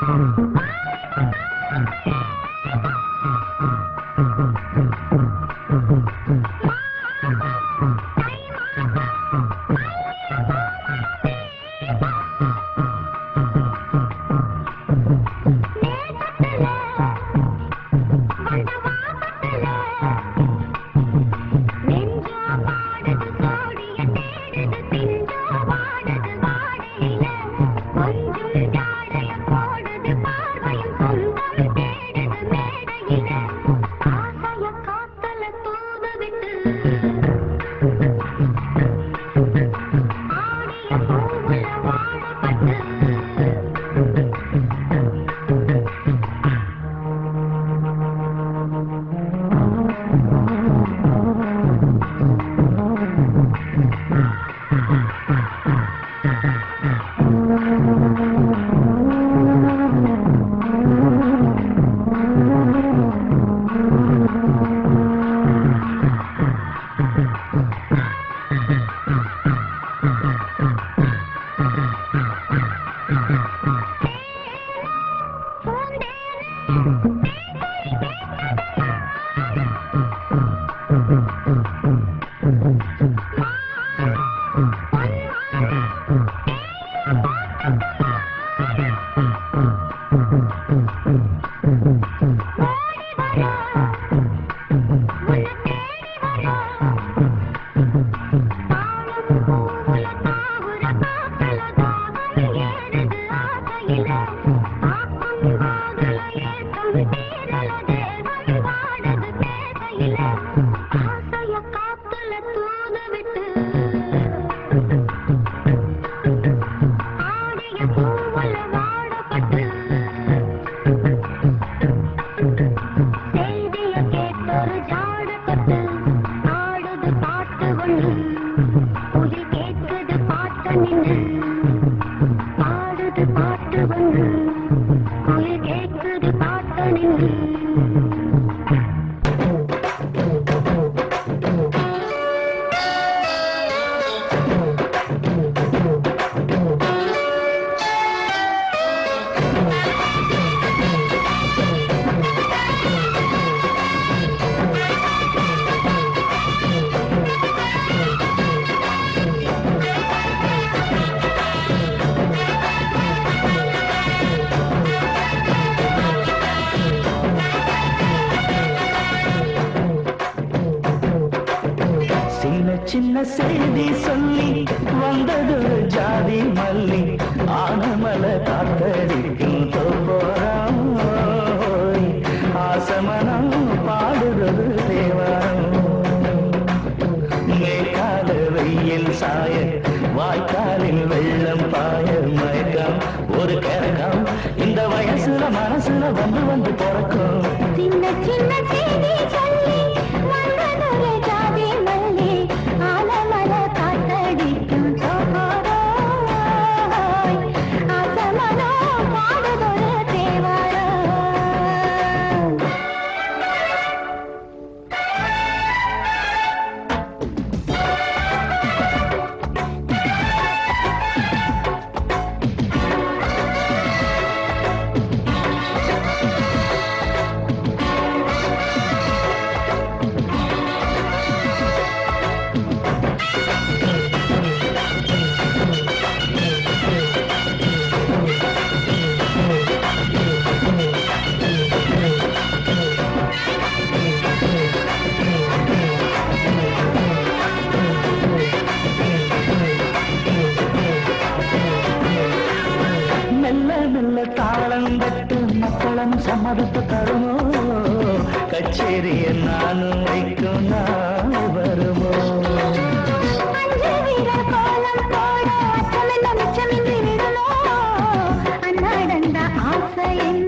Ah! Thank you. Uh-huh. செய்தி சொல்லி வந்தது ஜாதி மல்லி. ஆனமல காத்தடிக்கும் தொல்போராம் ஆசமனம் பாடுறது தேவாரம். மேற்கால வெயில் சாய வாய்க்காலில் வெள்ளம் பாய. Thank you.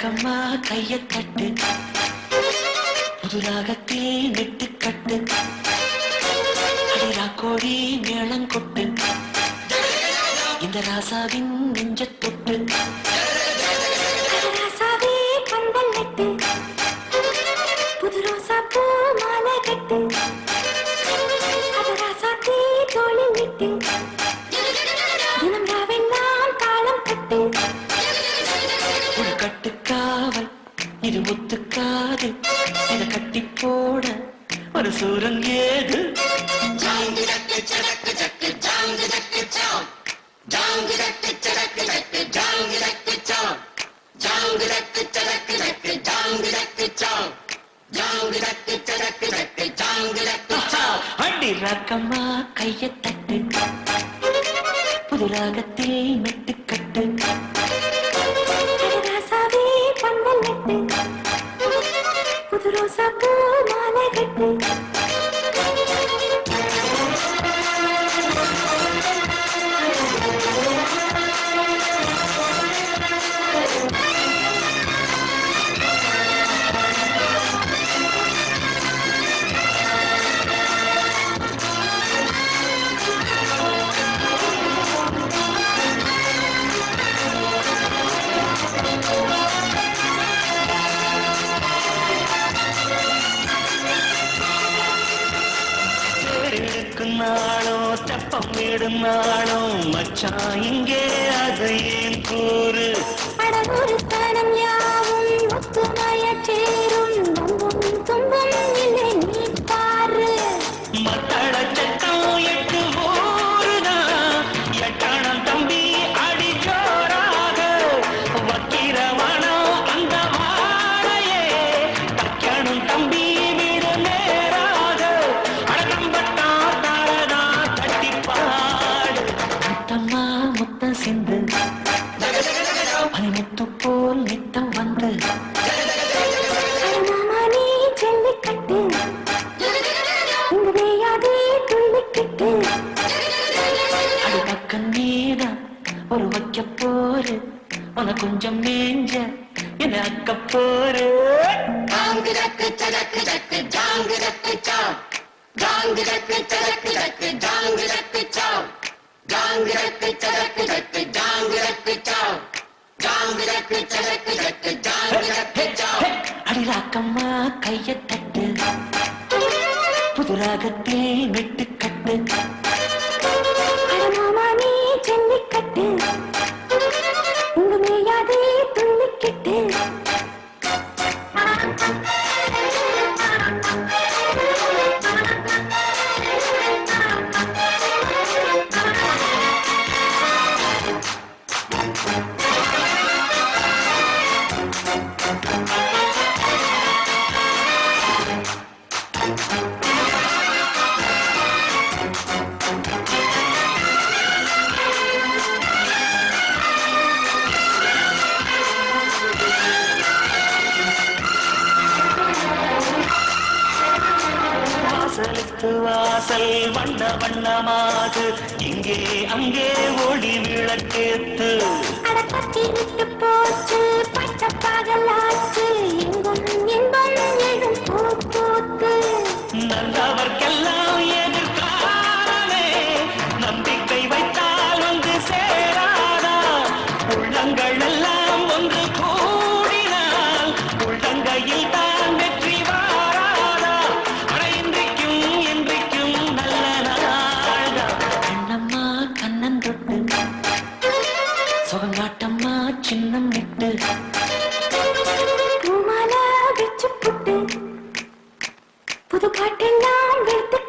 பக்கமா கைய தட்டு. புதுராகத்தில் நெட்டு கட்டு. அடிரா கோடி மேளம் கொட்டு. இந்த ராசாவின் நெஞ்ச தொட்டு. రోజాకు మాల కట్టి தோற்றப்பம் இடுநாளும் மச்சான் இங்கே அதை ஏன் கூறு? போரு. உன கொஞ்சம் மேஞ்ச என்ன அக்க போரு? அடி ராக்கம்மா கைய தட்டு. புது ராகத்தில் விட்டு வாசலுக்கு வாசல் வண்ண வண்ணமாகு. இங்கே அங்கே ஒளி விளக்கேத்து. போச்சு பட்ட பகலாச்சு எங்கும் இன்பம் எழும் பூ பூத்து. நல்லவர்க்கெல்லாம் சின்னம் விட்டு. பூமால வச்சு புட்டு புது பாட்டெல்லாம் வைத்து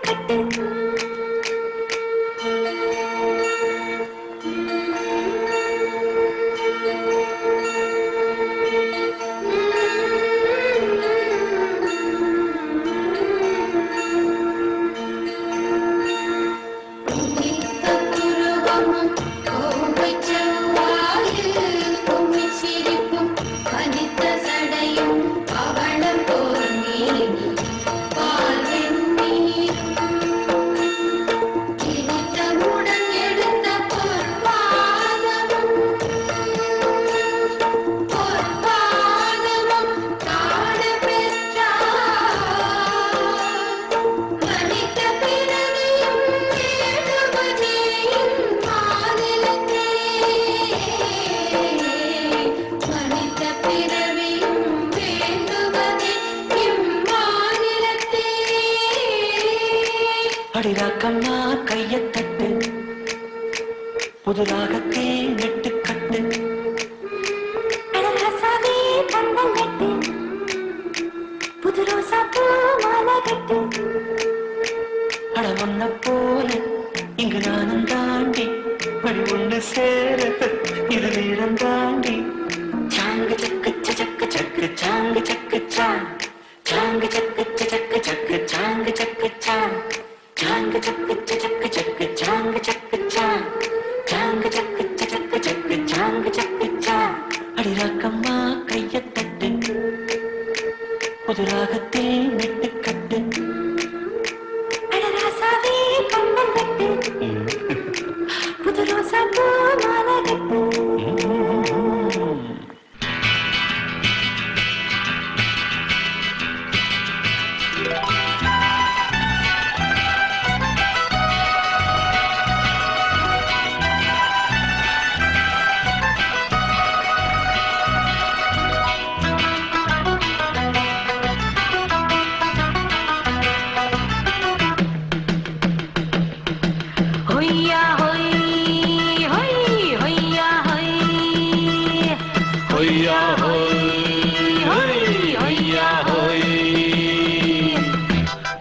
Thank you.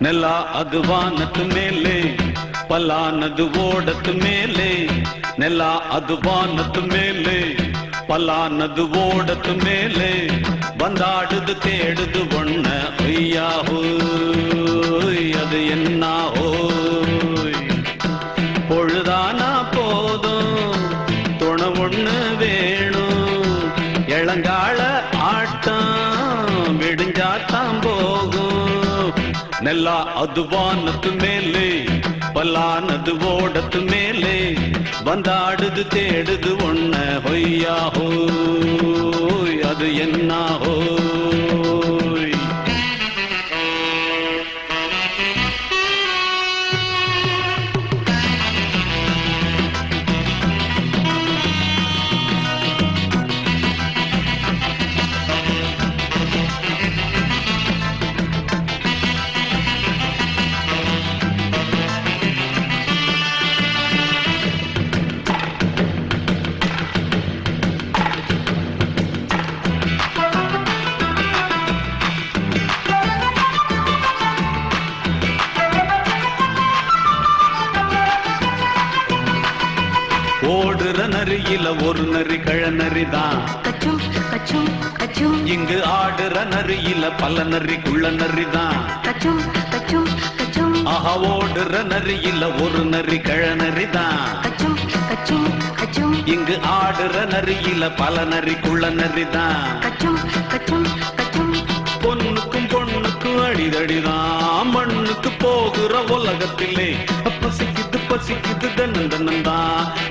நிலா அகுவானத்து மேலே பலானது ஓடத்து மேலே. நிலா அதுவானத்து மேலே பலானது ஓடத்து மேலே. வந்தாடுது தேடுது ஒன்ன ஐயாஹோ அது என்னாகும் விடிஞ்சாத்தான் போகும் மேலே பல்லானது ஓடத்து மேலே வந்தாடுது தேடுது ஒன்ன ஹொய்யாஹோ அது என்ன ஓடுற நரியில ஒரு நரி கழநரி தான் கச்சும் கச்சும் கச்சும் இங்கு ஆடுற நரியில பல நரி குள்ள நரி தான் கச்சும் கச்சும் கச்சும் ஆஹா ஓடுற நரியில ஒரு நரி கழநரி தான் கச்சும் கச்சும் கச்சும் இங்கு ஆடுற நரியில பல நரி குள்ள நரி தான் கச்சும் கச்சும் கச்சும் பொண்ணுக்கும் பொண்ணுக்கும் அடிதடிதான். மண்ணுக்கு போகிற உலகத்திலே பசிக்குது பசிக்குது தன்னந்தா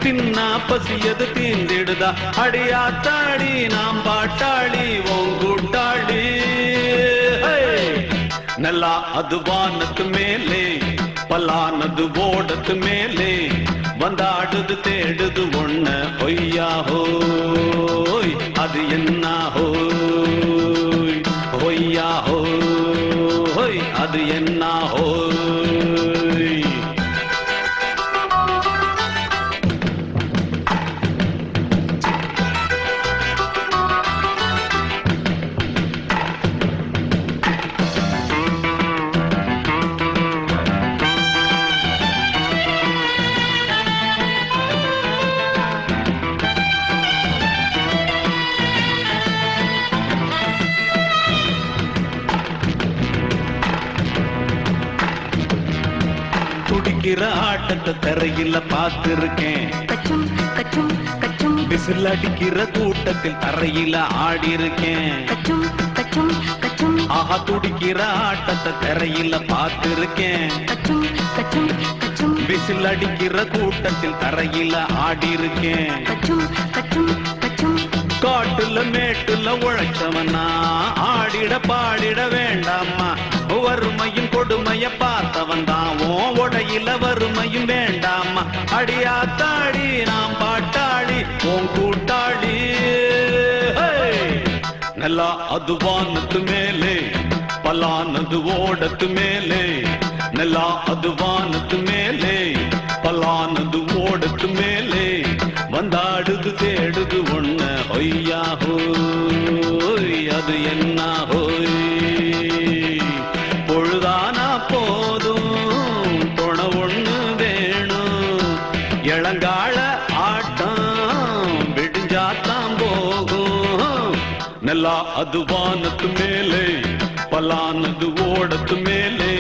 தின்னா பசியது தீந்திடுதா அடியாத்தாடி நாம் பாட்டாளி ஓங்கூட்டாளி நல்லா அது வானத்து மேலே பலானது ஓடத்து மேலே வந்தாடுது தேடுது ஒண்ண ஒய்யா ஹோய் அது என்ன ஹோய்? ஒய்யா ஹோய் அது என்ன துடிக்கிற ஆட்டத்தை தரையில பார்த்திருக்கேன். விசில் அடிக்கிற கூட்டத்தில் தரையில ஆடி இருக்கேன் ஆஹா துடிக்கிற ஆட்டத்தை தரையில பார்த்திருக்கேன். விசில் அடிக்கிற கூட்டத்தில் தரையில ஆடி இருக்கேன் காட்டுல மேட்டுல உழைச்சவனா ஆடிட பாடிட வேண்டாமா வறுமையும் கொடுமைய பார்த்தவன் தான் ஓ வறுமையும் வேண்டாமா அடியாத்தாடி நாம் பாட்டாளி ஓன் கூட்டாளி. நல்லா அதுவானத்து மேலே பலானது ஓடத்து மேலே. நல்லா அதுவானத்து மேலே நல்லா அது வானத்து மேலே பலானது ஓடத்து மேலே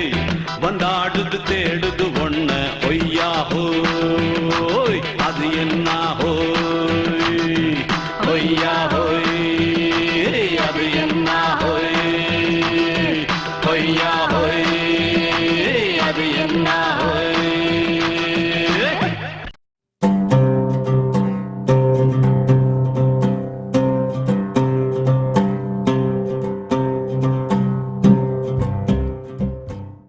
வந்தாடுது தேடுது ஒன்ன ஒய்யாஹோ அது என்ன